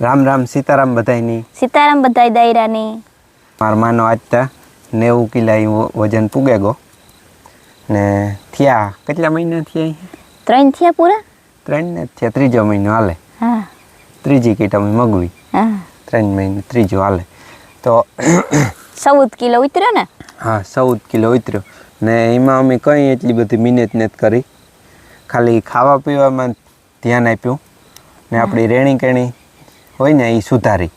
રામ રામ સીતારામ બધાયની. સીતારામ બધાય દાયરાની. મારા માનો આજતા નેવું કિલા વજન પૂગે ગો. ને થયા કેટલા મહિના થયા ત્રણ થયા પૂરા? ત્રણ ને થયા ત્રીજો મહિનો હાલે. હા. ત્રીજી કીટ અમે મગવી. હા. ત્રણ મહિને ત્રીજો હાલે. તો ચૌદ કિલો ઉતર્યો ને? હા ચૌદ કિલો ઉતર્યો. ને એમાં અમે કંઈ એટલી બધી મહેનત નથી કરી. ખાલી ખાવા પીવામાં ધ્યાન આપ્યું. ને આપણી રેણી કેણી હોય ને એ સુધારી.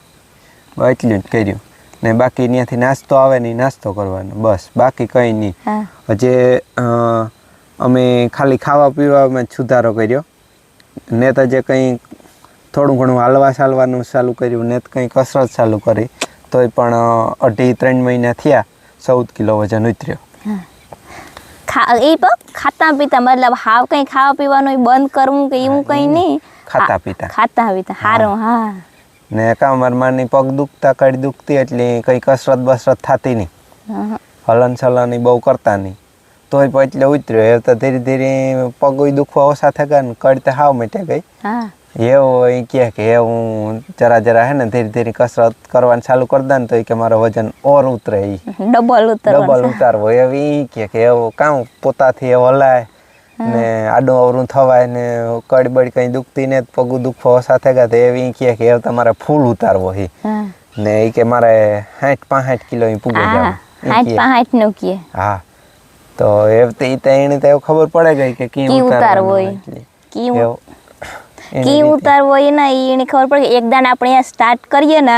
એટલું જ કર્યું. ને બાકી ત્યાંથી નાસ્તો આવે ને નાસ્તો કરવાનો. બસ. બાકી કંઈ નહીં. હજે જે અમે ખાલી ખાવા પીવામાં જ સુધારો કર્યો. ને તો જે કંઈ થોડું ઘણું હાલવા ચાલવાનું ચાલુ કર્યું. ને કંઈ કસરત ચાલુ કરી. તોય પણ અઢી ત્રણ મહિના થયા ચૌદ કિલો વજન ઉતર્યો. ખા એ પણ ખાતા પીતા. મતલબ હાવ કંઈ ખાવા પીવાનું બંધ કરવું કે એવું કંઈ નહીં. ખાતા પીતા. ખાતા પીતા. સારું હા. ને કાં મારી માની પગ દુખતા કડી દુખતી એટલે કંઈ કસરત બસરત થતી નહીં. હલન સલન બહુ કરતા નહીં. તોય પછી એટલે ઉતર્યો. એ તો ધીરે ધીરે પગ દુખવા ઓછા થયા ને કડતા હાવ મેટે ગઈ. એવો એ કહે કે એ હું જરા જરા હે ને ધીરે ધીરે કસરત કરવાનું ચાલુ કરી દે ને તો એ કે મારો વજન ઓર ઉતરે ડબલ ડબલ ડબલ ઉતારવો. એવી કે કે એવું કામ પોતાથી એ હલાય. ને આડું અવરું થવાય ને કડી બડી કંઈ દુખતી ને પગું દુખવા સાથે થઈ ગયા તો એવી કહે કે એ તમારે ફૂલ ઉતારવો હી. ને એ કે મારે સાઠ પાંસઠ કિલો પૂગે હાથનું કે હા. તો એ તો એને તો ખબર પડે ગઈ કે કી ઉતારવો કી કી. ઉતારવો એ ના એની ખબર પડે કે એક દાન આપણે સ્ટાર્ટ કરીએ ને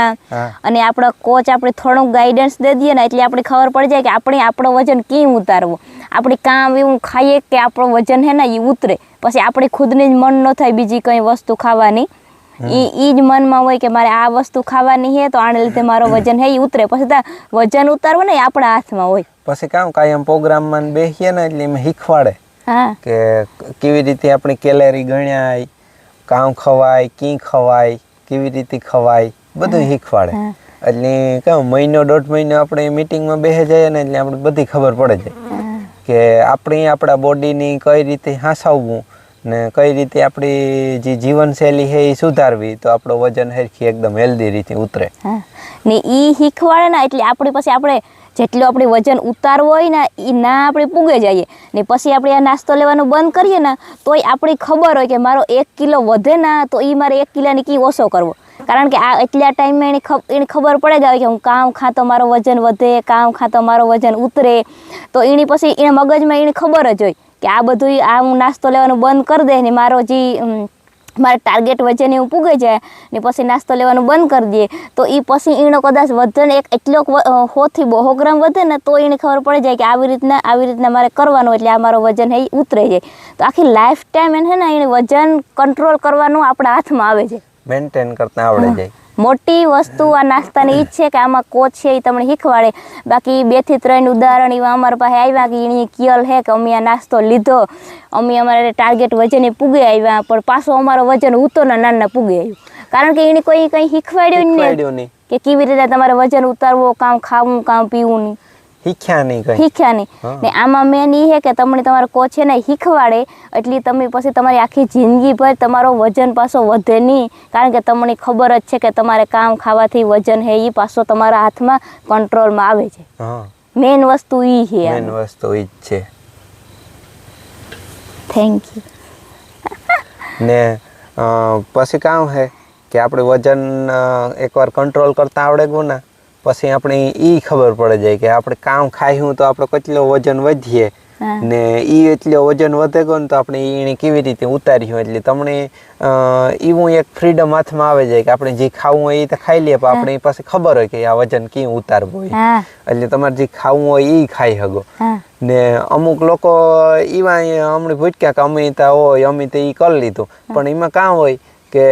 અને આપણો કોચ આપણે થોડુંક ગાઈડન્સ દે દઈએ ને એટલે આપણે ખબર પડી જાય કે આપણે આપણો વજન કી ઉતારવું. આપણે કામ એવું ખાઈએ કે આપણો વજન હે ને એ ઉતરે. પછી આપણે ખુદને જ મન ન થાય બીજી કંઈ વસ્તુ ખાવાની. એ ઈ જ મનમાં હોય કે મારે આ વસ્તુ ખાવાની છે તો આને લીધે મારો વજન હે એ ઉતરે. પછી તા વજન ઉતારવું ને એ આપણા હાથમાં હોય. પછી કામ કાયમ પ્રોગ્રામમાં બેસીએ ને એટલે એમ શીખવાડે હા. કે કેવી રીતે આપણી કેલેરી ગણ્યાય કામ ખવાય કી ખવાય કેવી રીતે ખવાય બધું શીખવાડે. એટલે કેમ મહિનો દોઢ મહિનો આપણે મિટિંગમાં બેસી જઈએ ને એટલે આપણે બધી ખબર પડે છે કે આપણી આપણા બોડીની કઈ રીતે હાંસવવું ને કઈ રીતે આપણી જે જીવનશૈલી છે એ સુધારવી, તો આપણો વજન હરખી એકદમ હેલ્ધી રીતે ઉતરે. ને એ શીખવાડે ને એટલે આપણી પછી આપણે જેટલું આપણે વજન ઉતારવું હોય ને એ ના આપણે પૂગે જઈએ. ને પછી આપણે આ નાસ્તો લેવાનું બંધ કરીએ ને, તોય આપણી ખબર હોય કે મારો એક કિલો વધે ને, તો એ મારે એક કિલોની કી ઓછો કરવો. કારણ કે આ એટલા ટાઈમે એને એને ખબર પડે જ આવે કે હું કામ ખાતો મારો વજન વધે, કામ ખાતો મારો વજન ઉતરે. તો એની પછી એને મગજમાં એને ખબર જ હોય. કે આ બધું આ હું નાસ્તો લેવાનું બંધ કરી દે ને મારો જે મારે ટાર્ગેટ વચ્ચેની એવું પૂગે જાય ને પછી નાસ્તો લેવાનું બંધ કરી દઈએ તો એ પછી એનો કદાચ વજન એક એટલો હોથી બહુ ગ્રામ વધે ને તો એને ખબર પડી જાય કે આવી રીતના આવી રીતના મારે કરવાનું એટલે આ મારો વજન એ ઉતરે જાય તો આખી લાઈફ ટાઈમ એને છે ને એને વજન કંટ્રોલ કરવાનું આપણા હાથમાં આવે છે. મેન્ટેન કરતા આવડે જાય. મોટી વસ્તુ આ નાસ્તાની ઈ છે કે આમાં કોચ છે એ તમને શીખવાડે. બાકી બેથી ત્રણ ઉદાહરણ એવા અમારા પાસે આવ્યા કે એની કિયલ હે કે અમે આ નાસ્તો લીધો. અમે અમારે ટાર્ગેટ વજને પૂગે આવ્યા પણ પાછો અમારો વજન ઉતો ને નાના પૂગે આવ્યું. કારણ કે એને કોઈ કંઈ શીખવાડ્યું નહીં. કે કેવી રીતે તમારે વજન ઉતારવું કામ ખાવું કામ પીવું નહીં. શીખ્યા નહીં કઈ. શીખ્યા નહીં. ને આમાં મેન એ છે કે તમને તમારો કોચ છે ને શીખવાડે એટલે તમે પછી તમારી આખી જિંદગીભર તમારો વજન પાછો વધે નહીં. કારણ કે તમને ખબર જ છે કે તમારે કામ ખાવાથી વજન હે એ પાછો તમારા હાથમાં કંટ્રોલમાં આવે છે. હા. મેન વસ્તુ એ છે મેન વસ્તુ ઈ જ છે. થેન્ક યુ ને પછી કામ છે કે આપણે વજન એકવાર કંટ્રોલ કરતા આવડે ગયું ને પછી આપણે એ ખબર પડે જાય કે આપણે કામ ખાયું તો આપણે કેટલો વજન વધીએ ને એ એટલો વજન વધે ગયો ને તો આપણે એને કેવી રીતે ઉતાર્યું એટલે તમને એવું એક ફ્રીડમ હાથમાં આવે જાય કે આપણે જે ખાવું હોય એ તો ખાઈ લઈએ પણ આપણે પાસે ખબર હોય કે આ વજન કેમ ઉતારવું હોય. એટલે તમારે જે ખાવું હોય એ ખાઈ શકો. ને અમુક લોકો એવા હમણાં ભૂટક્યા કે અમે ત્યાં હોય અમે તો એ કરી લીધું. પણ એમાં કાં હોય કે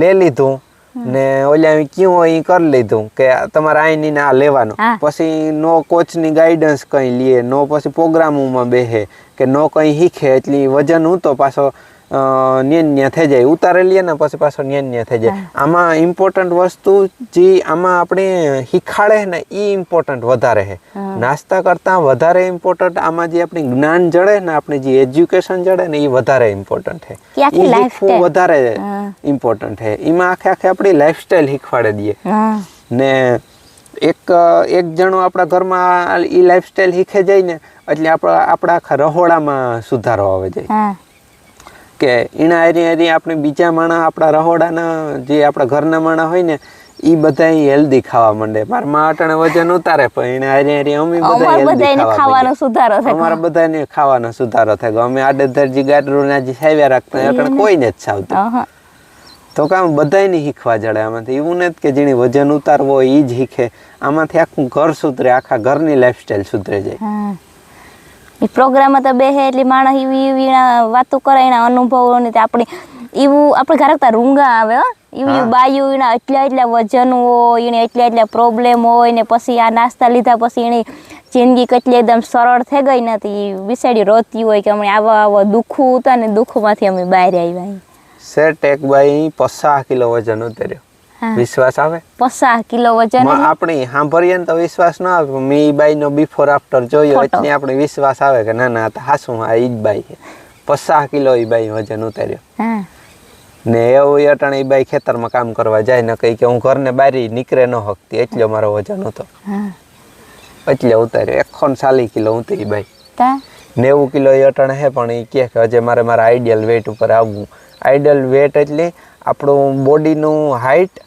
લે લીધું ને ઓલા ક્યું એ કરી લીધું કે તમારે આઈની આ લેવાનું. પછી નો કોચની ગાઈડન્સ કંઈ લે નો પછી પ્રોગ્રામોમાં બેસે કે નો કંઈ શીખે એટલે વજન હું તો પાછો ન્યાન ન્યા થઈ જાય. ઉતારે લઈએ ને પછી પાછો ન્યાન ન્યા થઈ જાય. આમાં ઇમ્પોર્ટન્ટ વસ્તુ જે આમાં આપણે શીખાડે ને એ ઇમ્પોર્ટન્ટ વધારે છે. નાસ્તા કરતાં વધારે ઇમ્પોર્ટન્ટ આમાં જે આપણે જ્ઞાન જડે ને આપણે જે એજ્યુકેશન જડે ને એ વધારે ઇમ્પોર્ટન્ટ છે. શીખવું વધારે ઇમ્પોર્ટન્ટ છે. એમાં આખે આખે આપણી લાઈફસ્ટાઈલ શીખવાડે દઈએ. ને એક એક જણો આપણા ઘરમાં એ લાઈફસ્ટાઈલ શીખે જાય ને એટલે આપણા આપણા આખા રહોડામાં સુધારો આવે જાય. કે એના હારી હારી આપણે બીજા માણસ આપણા રહોડાના જે આપણા ઘરના માણસ હોય ને એ બધા હેલ્ધી ખાવા માંડે. મારા મા અટાણે વજન ઉતારે પણ એને હારી હારી અમે બધા હેલ્ધી ખાવાનો સુધારો થાય. અમારા બધાને ખાવાનો સુધારો થાય. અમે આડેધરજી ગાડરું જે સાવ્યા રાખતા અટાણે કોઈને જ સાવતું. તો કામ બધાયને શીખવા જડે આમાંથી એવું નથી કે જેને વજન ઉતારવો હોય એ જ શીખે. આમાંથી આખું ઘર સુધરે આખા ઘરની લાઈફસ્ટાઈલ સુધરે જાય. એ પ્રોગ્રામમાં તો બેહે એટલે માણસ એવી એવી વાતો કરે એના અનુભવો ને આપણે એવું આપણે ઘરે રૂંગા આવે હો. એવી. બાયું એના એટલા એટલા વજન હોય એને એટલા એટલા પ્રોબ્લેમ હોય ને પછી આ નાસ્તા લીધા પછી એની જિંદગી કેટલી એકદમ સરળ થઈ ગઈ નથી વિસાડી રોતી હોય કે અમે આવા આવા દુઃખું હતા ને દુઃખમાંથી અમે બહાર આવ્યા સેટ એક બાઈ પચાસ કિલો વજન ઉતર્યો. વિશ્વાસ આવે? પચાસ કિલો વજનમાં આપણે સાંભળીએ ને તો વિશ્વાસ ન આવે પણ બાઈ નો બિફોર આફ્ટર જોયો એટલે આપણે વિશ્વાસ આવે કે ના ના હાસું આ ઈ જ બાઈ પચાસ કિલો ઈ બાઈ વજન ઉતાર્યો. ને એવું અટાણે ઈ બાઈ ખેતરમાં કામ કરવા જાય ને કઈ કે હું ઘરને બારી નીકળે ન હકતી એટલો મારો વજન હતો. એટલે ઉતાર્યો. એકોન ચાલી કિલો ઉતરી બાઈ. નેવું કિલો એ અટાણે હે પણ એ કહે કે હજે મારે મારા આઈડિયલ વેટ ઉપર આવવું. આઈડિયલ વેટ એટલે આપણું બોડીનું હાઇટ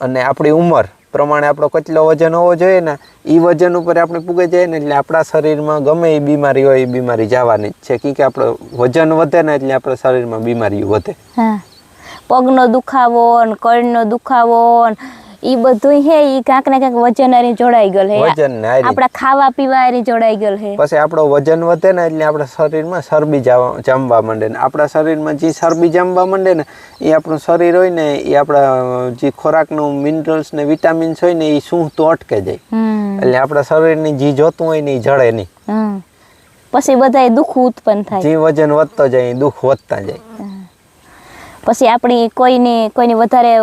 અને આપણી ઉંમર પ્રમાણે આપણો કેટલો વજન હોવો જોઈએ ને એ વજન ઉપર આપણે પૂગે જાય ને એટલે આપણા શરીરમાં ગમે એ બીમારી હોય એ બીમારી જવાની જ છે. કે કે આપણો વજન વધે ને એટલે આપણા શરીરમાં બીમારીઓ વધે. પગનો દુખાવો અને કળનો દુખાવો ને ઈ બધું હે ઈ કાંક ને કાંક વજન આરી જોડાઈ ગયેલ હે. વજન ને. આપણા ખાવા પીવા હારી જોડાઈ ગયેલ હે. પછી આપણો વજન વધે ને એટલે આપણા શરીરમાં ચરબી જમવા માંડે ને. આપણા શરીરમાં જે ચરબી જામવા માંડે ને એ આપણું શરીર હોય ને એ આપણા જે ખોરાકનું મિનરલ્સ ને વિટામિન્સ હોય ને એ શું તો અટકે જાય. એટલે આપણા શરીરની જે જોતું હોય ને એ જળે નહીં. પછી બધા દુઃખ ઉત્પન્ન થાય. જે વજન વધતો જાય દુઃખ વધતા જાય. પછી આપણી કોઈને કોઈને વધારે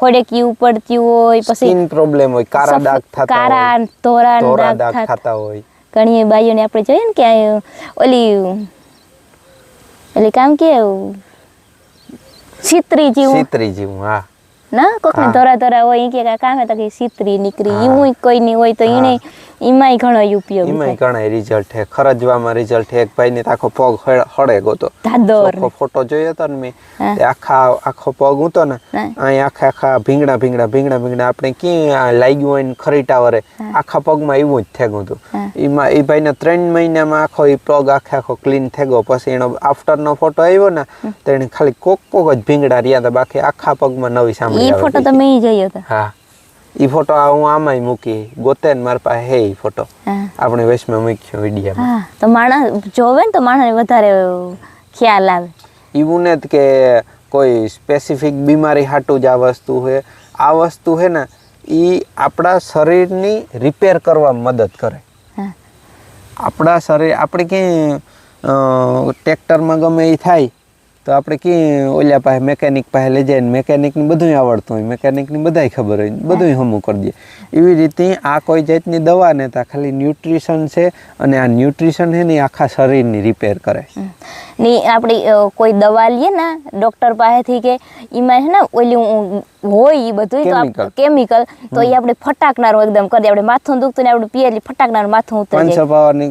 ફોડેકી ઉપડતી હોય પછી સ્કિન પ્રોબ્લેમ હોય કારા ડાઘ થતા હોય કારા ધોરા ડાઘ થતા હોય. ઘણી બાઈઓને આપણે જોઈએ ને કે ઓલી ઓલી કામ કે છીતરી જેવું. સીતરી જેવું હા. ના કોકને ધોરા ધોરા હોય કે કામે તો કઈ સિત્રી નીકળી એવું કોઈ કોઈની હોય તો એને એમાંય ઘણો ઉપયોગ એમાંય ઘણા રિઝલ્ટ છે. ખરજવામાં રિઝલ્ટ છે. એક ભાઈ ને આખો પગ હળે ગોતો. ફોટો જોયો હતો ને મેં. આખા આખો પગ ઉતો ને અહીં આખા આખા ભીંગડા ભીંગડા ભીંગડા ભીંગડા. આપણે ક્યાં લાગ્યું હોય ને ખરીટા વરે આખા પગમાં એવું જ થેગું હતું. એમાં એ ભાઈને ત્રણ મહિનામાં આખો એ પગ આખે આખો ક્લીન થેગો. ગયો પછી એનો આફ્ટરનો ફોટો આવ્યો ને તો એને ખાલી કોક કોક જ ભીંગડા રહ્યા હતા. બાકી આખા પગમાં નવી સાંભળી ઈ ફોટો તમે મેં જોયો હતો હા. ઈ ફોટો આ હું આમાંય મૂકી. ગોતે ને મારી પાસે હે ઈ ફોટો. આપણે વચમાં મૂક્યો વિડીયામાં. હા તો માણસ જોવે ને તો માણસને વધારે ખ્યાલ આવે. એવું ને કે કોઈ સ્પેસિફિક બીમારી હાટું જ આ વસ્તુ છે આ વસ્તુ છે ને એ આપણા શરીરની રિપેર કરવા મદદ કરે. આપણા શરીર આપણે ક્યાંય ટ્રેક્ટરમાં ગમે એ થાય તો આપણે ક્યાંય ઓલા પાસે મેકેનિક પાસે લઈ જાય ને મેકેનિકને બધું આવડતું હોય. મેકેનિકની બધાય ખબર હોય બધું હમું કરી દે. એવી રીતે આ કોઈ જાતની દવા ને તો ખાલી ન્યુટ્રિશન છે અને આ ન્યુટ્રિશન છે ને આખા શરીરની રિપેર કરે. ને આપણી કોઈ દવા લઈએ ને ડૉક્ટર પાસેથી કે એમાં છે ને ઓલી હોય એ બધું Chemical. કેમિકલ તો એ આપણે ફટાકનારું એકદમ કરી દે. આપણે માથું દુખતું ને આપણે પીએ એટલે ફટાકનારું માથું ઉતરે પાંચસો પાવરની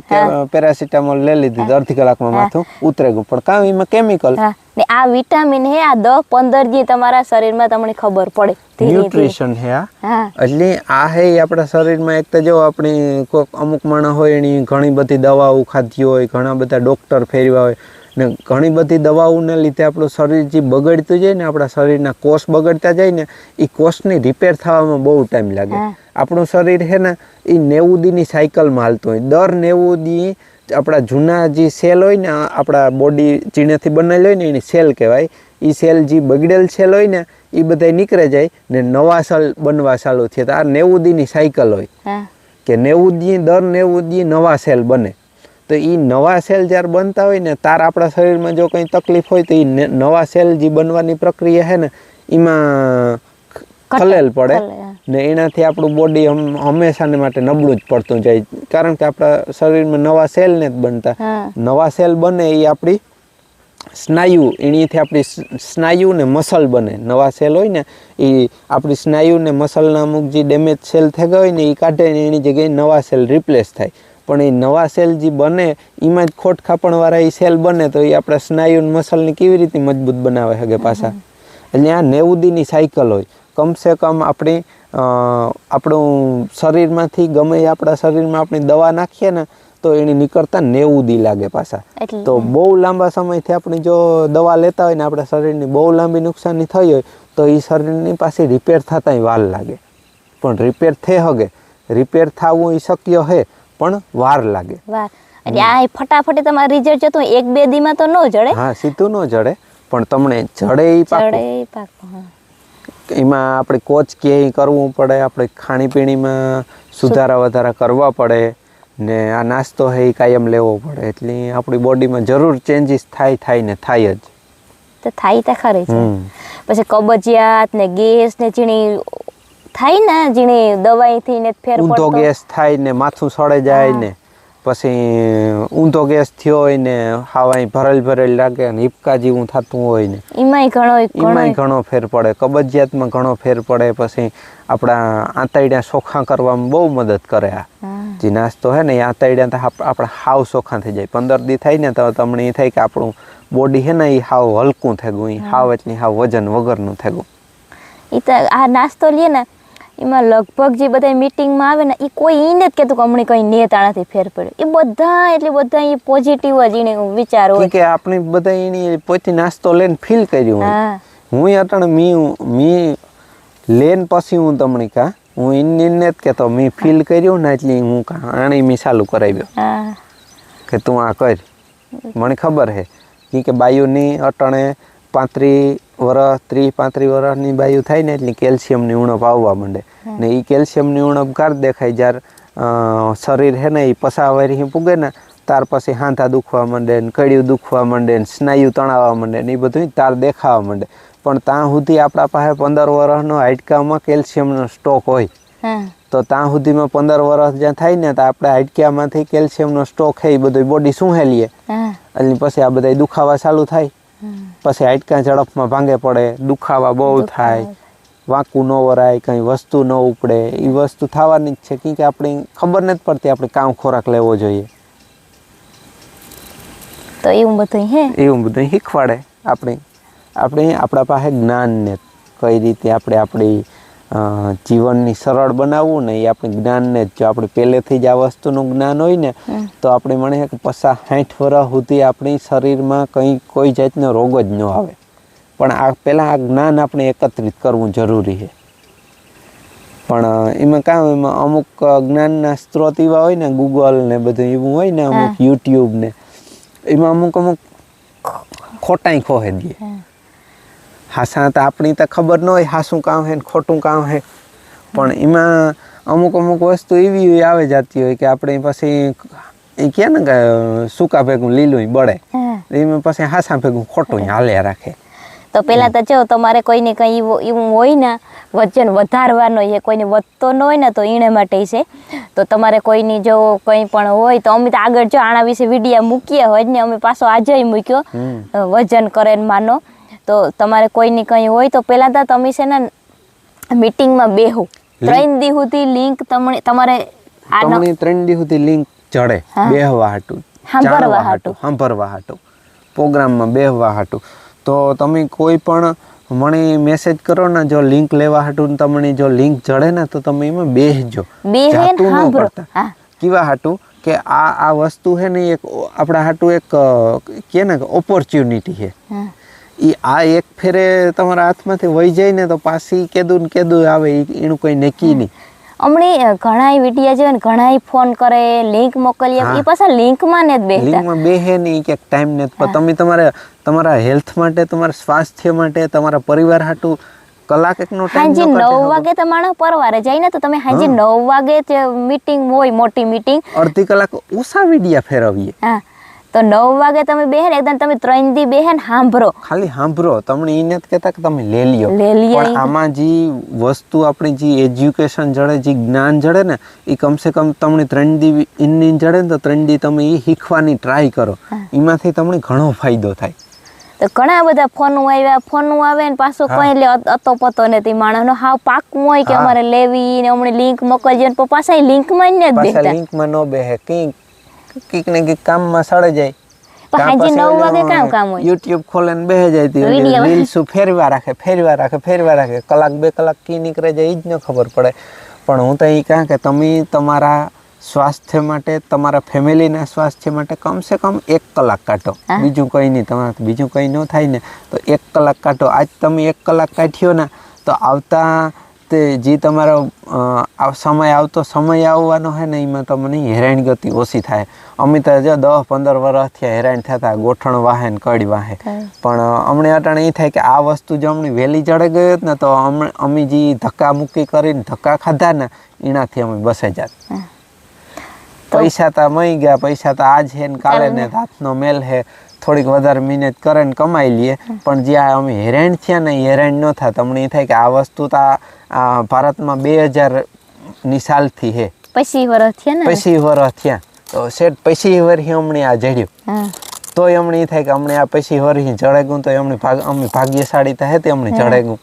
પેરાસિટામોલ લઈ લીધી તો અડધી કલાકમાં માથું ઉતરે ગયું. પણ કામ એમાં કેમિકલ ને આ વિટામિન હે આ દસ પંદર જે તમારા શરીરમાં તમને ખબર પડે ન્યુટ્રિશન છે આ. હા. એટલે આ હે આપણા શરીરમાં એક તો જો આપણી કોઈક અમુક માણસ હોય એની ઘણી બધી દવાઓ ખાધી હોય ઘણા બધા ડોક્ટર ફેરવા હોય ને ઘણી બધી દવાઓને લીધે આપણું શરીર જે બગડતું જાય ને આપણા શરીરના કોષ બગડતા જાય ને એ કોષની રિપેર થવામાં બહુ ટાઈમ લાગે. આપણું શરીર છે ને એ નેવું દીની સાયકલમાં હાલતું હોય. દર નેવું દી આપણા જૂના જે સેલ હોય ને આપણા બોડી ચીણેથી બનેલ હોય ને એની સેલ કહેવાય. એ સેલ જે બગડેલ સેલ હોય ને એ બધા નીકળે જાય ને નવા સેલ બનવા ચાલુ થયા તો આ નેવું દીની સાયકલ હોય કે નેવું દી દર નેવું દી નવા સેલ બને. તો એ નવા સેલ જ્યારે બનતા હોય ને તાર આપણા શરીરમાં જો કંઈ તકલીફ હોય તો એ નવા સેલ જે બનવાની પ્રક્રિયા છે ને એમાં ખલેલ પડે. હા. ને એનાથી આપણું બોડી હંમેશાને માટે નબળું જ પડતું જાય. કારણ કે આપણા શરીરમાં નવા સેલ ને જ બનતા. નવા સેલ બને એ આપણી સ્નાયુ એનીથી આપણી સ્નાયુ ને મસલ બને. નવા સેલ હોય ને એ આપણી સ્નાયુ ને મસલના અમુક જે ડેમેજ સેલ થઈ ગયા હોય ને એ કાઢે ને એની જગ્યાએ નવા સેલ રિપ્લેસ થાય. પણ એ નવા સેલ જે બને એમાં જ ખોટ ખાપણવાળા એ સેલ બને તો એ આપણા સ્નાયુ ને મસલને કેવી રીતે મજબૂત બનાવે શકે પાછા? એટલે આ નેવું દીની સાયકલ હોય. કમસે કમ આપણી આપણું શરીરમાંથી ગમે આપણા શરીરમાં આપણી દવા નાખીએ ને તો એની નીકળતા નેવું દી લાગે પાછા. તો બહુ લાંબા સમયથી આપણે જો દવા લેતા હોય ને આપણા શરીરની બહુ લાંબી નુકસાની થઈ હોય તો એ શરીરની પાસે રિપેર થતાંય વાર લાગે. પણ રિપેર થઈ હગે. રિપેર થવું એ શક્ય હે પણ વાર લાગે. એટલે આ ફટાફટ તમારે રિઝલ્ટ જતું એક બે દીમાં તો ન જડે. હા સીધું ન જડે પણ તમને જડે એ પાકું. એમાં આપણે કોચ ક્યાંય કરવું પડે આપણે ખાણીપીણીમાં સુધારા વધારા કરવા પડે ને આ નાસ્તો હે એ કાયમ લેવો પડે. એટલે આપણી બોડીમાં જરૂર ચેન્જીસ થાય થાય ને થાય જ. તો થાય તો ખરે છે પછી કબજિયાત ને ગેસ ને જીણી થાય ને ઝીણી દવાઈથી ને ફેર પડતો. ગેસ થાય ને માથું સડે જાય ને. પછી ઊંધો ગેસ થયો હોય ને હાવાય ભરેલ ભરેલ લાગે અને હિપકા જેવું થતું હોય ને એમાંય ઘણો એમાંય ઘણો ફેર પડે. કબજિયાતમાં ઘણો ફેર પડે પછી આપણા આંતરડિયા સોખા કરવામાં બહુ મદદ કરે આ. જે નાસ્તો હે ને એ આંતરડિયા તો આપ- આપણા હાવ સોખા થઈ જાય. પંદર દી થાય ને તો તમને એ થાય કે આપણું બોડી હે ને એ હાવ હલકું થઈ ગયું. હાવ એટલે હાવ વજન વગરનું થઈ ગયું. એ તો આ નાસ્તો લે ને એમાં લગભગ જે બધા મિટિંગમાં આવે ને એ કોઈ એને જ કહેતું કે હમણાં કંઈ નેતાણાથી ફેર પડ્યો. એ બધા એટલે બધા એ પોઝિટિવ જ એને વિચાર હોય. કે આપણે બધા એની પોતે નાસ્તો લઈને ફીલ કર્યું હા. અટણ મી મી લેન પછી હું તમને કા હું એને જ કહેતો મેં ફીલ કર્યું ને એટલે હું આણી મેં ચાલુ કરાવ્યો. કે તું આ કર. મને ખબર હે. કે બાયુની અટણે પાંત્રી વરસ ત્રીસ પાંત્રીસ વરસની બાયુ થાય ને એટલે કેલ્શિયમની ઉણપ આવવા માંડે. ને એ કેલ્શિયમની ઉણપ કાર દેખાય જ્યારે શરીર હે ને એ પસાવારી પૂગે ને ત્યાર પછી હાંધા દુખવા માંડે ને કડિયું દુખવા માંડે ને સ્નાયુ તણાવવા માંડે ને એ બધું તાર દેખાવા માંડે. પણ ત્યાં સુધી આપણા પાસે પંદર વર્ષનો હાડકામાં કેલ્શિયમનો સ્ટોક હોય. તો ત્યાં સુધીમાં પંદર વર્ષ જ્યાં થાય ને તો આપણે હાડકામાંથી કેલ્શિયમનો સ્ટોક છે એ બધું બોડી શું હેલીએ એટલે પછી આ બધા દુખાવા ચાલુ થાય. પછી હાડકા ઝડપમાં ભાંગે પડે દુખાવા બહુ થાય વાંકું ન વરાય કંઈ વસ્તુ ન ઉપડે એ વસ્તુ થવાની જ છે. કેમ કે આપણે ખબર નથી પડતી આપણે કામ ખોરાક લેવો જોઈએ. તો એવું બધું હે? એવું બધું શીખવાડે આપણે આપણે આપણા પાસે જ્ઞાન ને કઈ રીતે આપણે આપણી જીવનની સરળ બનાવવું ને એ આપણે જ્ઞાનને જો આપણે પહેલેથી જ આ વસ્તુનું જ્ઞાન હોય ને તો આપણે મને કે પચાસ સાઠ વર્ષ સુધી આપણી શરીરમાં કંઈ કોઈ જાતનો રોગ જ ન આવે. પણ આ પહેલાં આ જ્ઞાન આપણે એકત્રિત કરવું જરૂરી છે. પણ એમાં કામ એમાં અમુક જ્ઞાનના સ્ત્રોત એવા હોય ને ગૂગલ ને બધું એવું હોય ને અમુક યુટ્યુબ ને એમાં અમુક અમુક ખોટાઈ ખોહે દે. હાસા તો આપણી તો ખબર ન હોય હાસું કામ હે ને ખોટું કામ હે. પણ એમાં અમુક અમુક વસ્તુ એવી આવે જતી હોય કે આપણે પછી એ કે ને કે સૂકા ભેગું લીલું બળે. એમાં પછી હાસા ભેગું ખોટું હાલ્યા રાખે. તો પેલા તો જો તમારે કોઈને કંઈ એવું હોય ને વજન વધારવાનો એ કોઈને વધતો ન હોય ને તો એને માટે છે. તો તમારે કોઈની જો કંઈ પણ હોય તો અમે તો આગળ જો આના વિશે વિડીયા મૂકીએ હોય ને અમે પાછો આજે મૂક્યો. વજન કરે ને માનો. તો તમારે કોઈની કંઈ હોય તો પહેલાં તો તમે છે ને મીટિંગમાં બેહો. ત્રણ દી સુધી લિંક તમને તમારે તમને ત્રણ દી સુધી લિંક ચડે. બેહવા હાટું સાંભળવા હાટું. સાંભળવા હાટું પ્રોગ્રામમાં બેહવા હાટું. તો તમે કોઈ પણ મને મેસેજ કરો ને જો લિંક લેવા હાટું ને તમને જો લિંક ચડે ને તો તમે એમાં બેહજો. જાતું ન પડતા. કેવા હાટું? કે આ આ વસ્તુ છે ને એક આપણા હાટું એક કે ને ઓપોર્ચ્યુનિટી છે. હા. એ આ એક ફેરે તમારા હાથમાંથી વહી જાય ને તો પાછી કેદું ને કેદું આવે એનું કોઈ નક્કી નહીં. હમણાં ઘણા વિડિયા છે ને ઘણા ફોન કરે લિંક મોકલીએ. એ પાછા લિંકમાં ને જ બેસતા લિંકમાં બેહે નહીં કે ટાઈમ ને પણ તમે તમારે તમારા હેલ્થ માટે તમારા સ્વાસ્થ્ય માટે તમારા પરિવાર હાટું કલાક એકનો ટાઈમ હાજી નવ વાગે તો માણસ પરવારે જાય ને તો તમે હાજી. નવ વાગે મીટિંગ હોય મોટી મીટિંગ અડધી કલાક ઓછા વિડિયા ફેરવીએ. હા. તો નવ વાગે તમે બેહે ને એકદમ તમે ત્રણ દી બેહે ને સાંભળો ખાલી સાંભળો તમને એ નથી કહેતા કે તમે લે લ્યો. લે લ્યો આમાં જે વસ્તુ આપણી જે એજ્યુકેશન જડે જે જ્ઞાન જડે ને એ કમસે કમ તમને ત્રણ દી ઇનની જડે ને તો ત્રણ દી તમે એ શીખવાની ટ્રાય કરો. એમાંથી તમને ઘણો ફાયદો થાય. તો ઘણા બધા ફોન આવ્યા ફોન આવે ને પાછો કોઈ લે અતો પતો નથી. માણસનો હાવ પાકું હોય કે. અમારે લેવી ને હમણાં લિંક મોકલજો ને પાછા લિંકમાં જ નથી બેસતા લિંકમાં ન બેહે. કંઈક કંઈક ને કંઈક કામમાં સડે જાય. યુટ્યુબ ખોલે ને બેહે જાય તે. ફેરવા રાખે ફેરવા રાખે ફેરવા રાખે. કલાક બે કલાક કી નીકળે જાય એ જ ન ખબર પડે. પણ હું તો એ કહું કે તમે તમારા સ્વાસ્થ્ય માટે તમારા ફેમિલીના સ્વાસ્થ્ય માટે કમસે કમ એક કલાક કાઢો. બીજું કંઈ નહીં. તમારે બીજું કંઈ ન થાય ને તો એક કલાક કાઢો. આજ તમે એક કલાક કાઢ્યો ને તો આવતા તે જે તમારો સમય આવતો સમય આવવાનો હે ને એમાં તમને હેરાન ગતિ ઓછી થાય. અમે તો જો દસ પંદર વર્ષથી હેરાન થતા ગોઠણ વાહે ને કડી વાહે. પણ અમને અટાણે એ થાય કે આ વસ્તુ જો અમને વહેલી ચડે ગઈ હોત ને તો અમે જે ધક્કા મૂકી કરીને ધક્કા ખાધા ને એનાથી અમે બસાઈ જાત. પૈસા તો મય ગયા પૈસા તો આજ હે ને કાલે ને હાથનો મેલ હે. થોડીક વધારે મહેનત કરે ને કમાઈ લઈએ પણ જ્યાં અમે હેરાન થયા ને હેરાન ન થાય તમને એ થાય કે આ વસ્તુ તો આ- ભારતમાં બે હજારની સાલથી હે. પછી વરસ થયા ને? વર્ષ થયા. તો શેઠ પૈસી વર્ષથી હમણે આ જડ્યું. તો એમણે એ થાય કે અમને આ પૈસી વર્ષથી જડેગું તો એમણે ભાગ અમે ભાગ્યશાળી તો હે તે અમને જડેગું.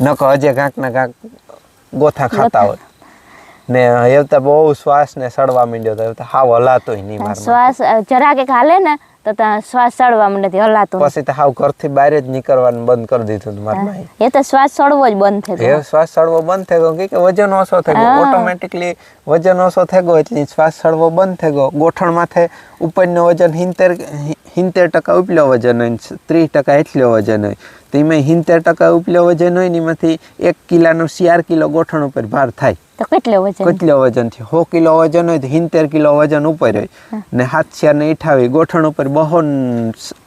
નકો હજે કાંક ને કાંક ગોથા ખાતા હોય. ને એવતા બહુ શ્વાસ ને સડવા માંડ્યો તો હાવ હલાતો નહીં શ્વાસ જરા કે હાલે ને તો ત્યાં શ્વાસ ચડવા નથી હલાતો. પછી તો હાવ ઘરથી બહાર જ નીકળવાનું બંધ કરી દીધું મારા ભાઈ એ તો શ્વાસ ચડવો જ બંધ થઈ ગયો શ્વાસ ચડવો બંધ થઈ ગયો કે કે વજન ઓછો થઈ ગયો. ઓટોમેટિકલી વજન ઓછો થઈ ગયો એટલે શ્વાસ ચડવો બંધ થઈ ગયો. ગોઠણ માથે ઉપરનો વજન હિંતેર હિંતેર ટકા ઉપલો વજન હોય ત્રીસ ટકા એટલો વજન હોય. તો એમાં હિંતેર ટકા ઉપલો વજન હોય ને એમાંથી એક કિલોનો ચાર કિલો ગોઠણ ઉપર ભાર થાય. તો કેટલો વજન? કેટલો વજન થયો? સો કિલો વજન હોય તો સિત્તેર કિલો વજન ઉપર હોય. ને હાથ ને અઠાવી ગોઠણ ઉપર બહો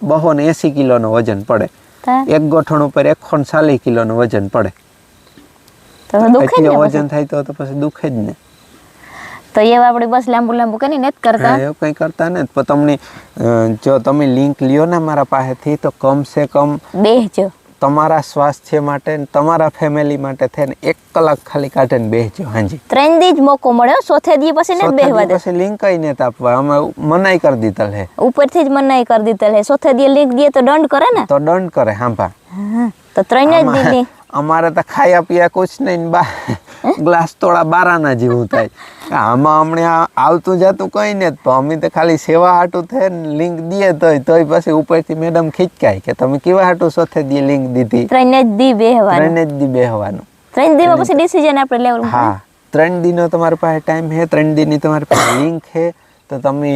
બહો ને એસી કિલોનો વજન પડે. એક ગોઠણ ઉપર એકસો ને ચાલીસ કિલોનું વજન પડે. જ એટલું વજન થાય તો પછી દુખે જ ને. તો એ આપણે બસ લાંબુ લાંબુ કરીને નથી કરતા? એવું કંઈ કરતા ને તો તમને જો તમે લિંક લ્યો ને મારા પાસેથી તો કમસે કમ બેહજો. તમારા સ્વાસ્થ્ય માટે ને તમારા ફેમિલી માટે થઈને એક કલાક ખાલી કાઢીને બેસજો હાજી. ત્રણ દી જ મોકો મળ્યો. ચોથે દી પછી ને બેહવા દે. પછી લિંક કઈ ને આપવા. અમે મનાઈ કરી દીધેલ હે. ઉપરથી જ મનાઈ કરી દીધેલ હે. ચોથે દી લિંક દે તો દંડ કરે ને? તો દંડ કરે હાંભા. તો ત્રણ જ દી લિંક અમારે તો ખાયા પીયા કુછ નહીં બા ગ્લાસ તોડા બારાના જેવું થાય. આમાં હમણે આવતું જતું કંઈ ને તો અમે તો ખાલી સેવા હાટું થાય ને લિંક દઈએ તોય તોય પછી ઉપરથી મેડમ ખીચકાય કે તમે કેવા હાટું સોથે દી લિંક દીધી? ત્રણ જ દી બેહવાનું. ત્રણ જ દી બેહવાનું. ત્રણ દીમાં પછી ડિસિઝન આપણે લેવાનું હા ત્રણ દીનો તમારી પાસે ટાઈમ છે ત્રણ દીની તમારી પાસે લિંક છે તો તમે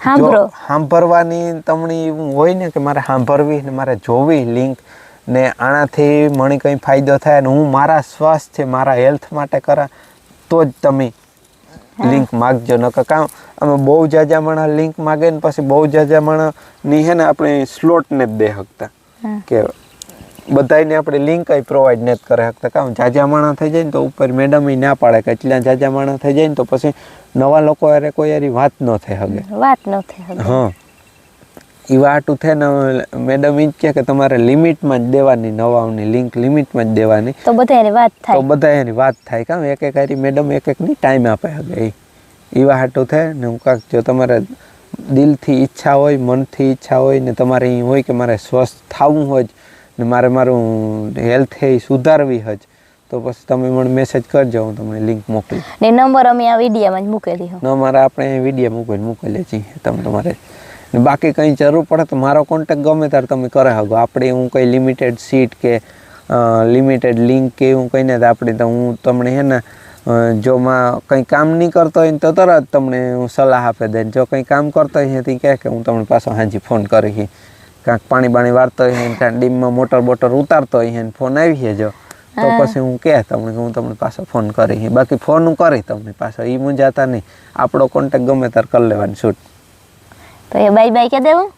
સાંભળો. સાંભળવાની તમને એવું હોય ને કે મારે સાંભળવી ને મારે જોવી લિંક ને આનાથી મને કંઈ ફાયદો થાય ને હું મારા સ્વાસ્થ્ય મારા હેલ્થ માટે કરા તો જ તમે લિંક માગજો. નકર કામ અમે બહુ જાજા માણસ લિંક માગે ને પછી બહુ જાજા માણસની હે ને આપણે સ્લોટને જ દે શકતા. કે બધાને આપણે લિંક કઈ પ્રોવાઈડ નથી કરી શકતા કામ જાજા માણા થઈ જાય ને તો ઉપર મેડમ ના પાડે કે એટલા જાજા માણા થઈ જાય ને તો પછી નવા લોકો અરે કોઈ હારી વાત ન થઈ શકે વાત નથી હવે. હા. એ વાટું થઈને મેડમ એ કે તમારે લિમિટમાં જ દેવાની નવાઓની લિંક લિમિટમાં જ દેવાની. તો બધાની વાત તો થાય. બધા એની વાત થાય. કામ એક એક હારી મેડમ એક એકની ટાઈમ આપે હગે એ એવા હાટું થાય ને હું કાંક જો તમારે દિલથી ઈચ્છા હોય મનથી ઈચ્છા હોય ને તમારે અહીં હોય કે મારે સ્વસ્થ થવું હોય ને મારે મારું હેલ્થ એ સુધારવી હોય તો પછી તમે મને મેસેજ કરજો હું તમને લિંક મોકલી ને નંબર અમે આ વિડીયોમાં જ મૂકેલી દીધો ન મારે આપણે વીડિયો મૂકીને મોકલીએ છીએ તમે તમારે બાકી કંઈ જરૂર પડે તો મારો કોન્ટેક ગમે ત્યારે તમે કરે શકો આપણે હું કંઈ લિમિટેડ સીટ કે લિમિટેડ લિંક કે એવું કંઈ નથી આપણે તો હું તમને હે ને જો માં કંઈ કામ નહીં કરતો હોય ને તો તરત તમને હું સલાહ આપી દે. જો કંઈ કામ કરતો હોય ત્યાંથી કહે કે હું તમને પાછો હાજી ફોન કરી કાંઈક પાણી બાણી વાળતો હોય ને કાંઈક ડીમમાં મોટર બોટર ઉતારતો હોય ને ફોન આવી જો તો પછી હું કહે તમને કે હું તમને પાછો ફોન કરી બાકી ફોન હું કરી તમને પાછો એ મૂંઝાતા નહીં. આપણો કોન્ટેક ગમે ત્યારે કરી લેવાની છૂટ તો એ બાય બાય કે દેવું?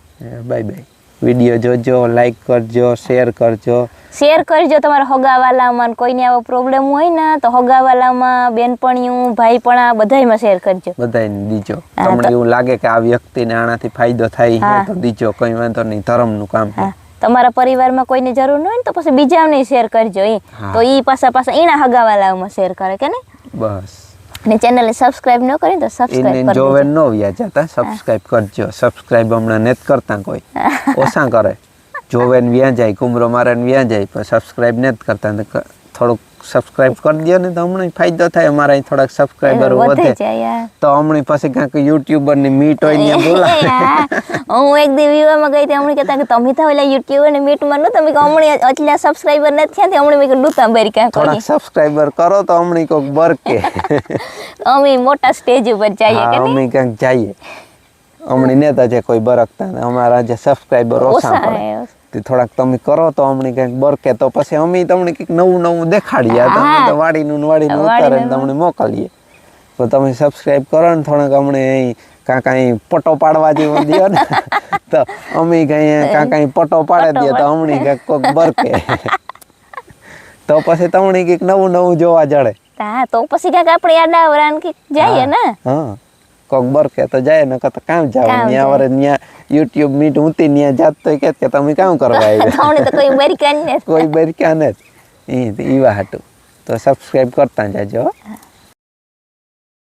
Bye bye. વીડિયો જોજો લાઈક કરજો શેર કરજો. શેર કરજો તમારા હગાવાલામાં ને કોઈને આવો પ્રોબ્લેમ હોય ને તો હગાવાલામાં બેનપણીયું ભાઈપણા બધાયમાં શેર કરજો. બધાયને દીજો. તમને એવું લાગે કે આ વ્યક્તિને આનાથી ફાયદો થાય તો દીજો કઈ વાંધો નહીં ધર્મનું કામ હા. તમારા પરિવારમાં કોઈને જરૂર ન હોય ને તો પછી બીજાને શેર કરજો એ તો એ પાછા પાછા એના હગાવાલામાં શેર કરે કે નહીં? બસ. ને ચેનલને સબસ્ક્રાઇબ ન કરી તો સબસ્ક્રાઇબ કરી જોવે ન વ્યા જતા સબસ્ક્રાઇબ કરજો. સબસ્ક્રાઇબ હમણાં નેત કરતા કોઈ. ઓછા કરે. જોવે ને વ્યા જાય કુમરો મારે ને વ્યા જાય પણ સબસ્ક્રાઇબ નેત કરતા. થોડુંક સબસ્ક્રાઇબ કરી દો ને તો હમણાં ફાયદો થાય અમારા થોડાક સબસ્ક્રાઇબર વધે. તો હમણાં પછી કાંક યુટ્યુબરની મીટ હોય ને બોલાવે. હું. એક દી વિવામાં ગઈ હતી હમણાં કહેતા કે તમે તો ઓલા યુટ્યુબર ને મીટમાં માં મેં કહ્યું હમણાં એટલા સબસ્ક્રાઇબર નથી થયા તે હમણાં મેં કીધું નહોતા બેરી ક્યાં થોડાક સબસ્ક્રાઇબર કરો તો હમણાં કોઈક બરકે. અમે મોટા સ્ટેજ ઉપર જઈએ કે અમે ક્યાંક જઈએ. હમણાં નેતા જે કોઈ બરકતા ને અમારા જે સબસ્ક્રાઇબર ઓછા પડે. તે થોડાક તમે કરો તો અમને કંઈક બરકે તો પછી અમે તમને કંઈક નવું નવું દેખાડીએ. તમે તો વાડીનું વાડીનું ઉતારે તમને મોકલીએ. તો તમે સબસ્ક્રાઇબ કરો ને થોડાક અમને કાં કાંઈ પટો પાડવા જેવો દો ને. તો અમે કંઈ કાં કાંઈ પટો પાડી દઈએ તો અમને કંઈક કોઈક બરકે. તો પછી તમને કંઈક નવું નવું જોવા જડે. હા તો પછી ક્યાંક આપણે આડા વરાન કે જઈએ ને. હા. કોક બરફે તો જાય ને તો કામ જાવ. ન્યા વરે ત્યાં યુટ્યુબ મીટ ઉતી ન્યા જાત તો કે કે તમે કામ કરવા આવ્યા. તો કોઈ બેરી ને. કોઈ બેર ક્યાં ને ઈ ઈવા હાટુ તો સબસ્ક્રાઇબ કરતા જાજો.